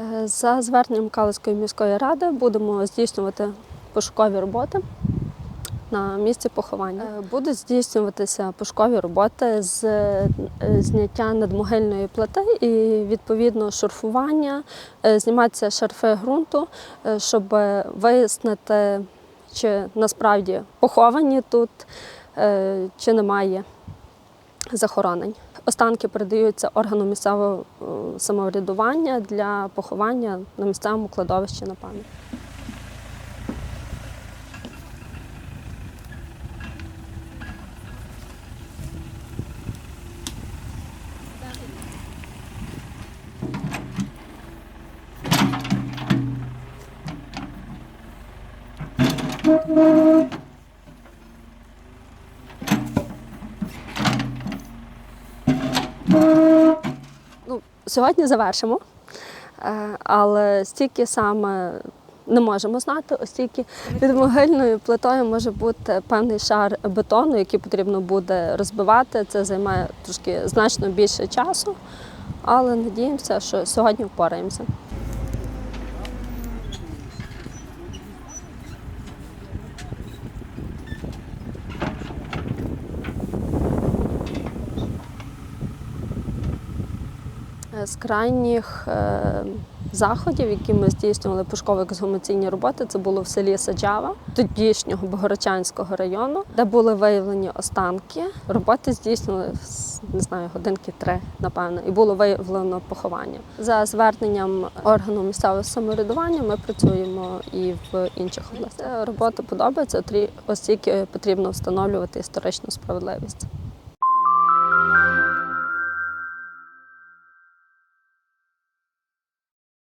Е, За зверненням Калицької міської ради будемо здійснювати пошукові роботи на місці поховання. Е, Будуть здійснюватися пошукові роботи з е, зняття надмогильної плити і відповідно шурфування, е, зніматися шарфи ґрунту, щоб вияснити, чи насправді поховані тут, чи немає захоронень. Останки передаються органу місцевого е, самоврядування для поховання на місцевому кладовищі на пам'ять. Ну, сьогодні завершимо, Е, але стільки саме не можемо знати, оскільки під могильною плитою може бути певний шар бетону, який потрібно буде розбивати. Це займає трошки значно більше часу, але надіємося, що сьогодні впораємося. З крайніх е, заходів, які ми здійснювали пошуково-ексгумаційні роботи, це було в селі Саджава, тодішнього Богородчанського району, де були виявлені останки. Роботи здійснювали не знаю, годинки три, напевно, і було виявлено поховання. За зверненням органу місцевого самоврядування ми працюємо і в інших областях. Робота подобається, оскільки потрібно встановлювати історичну справедливість.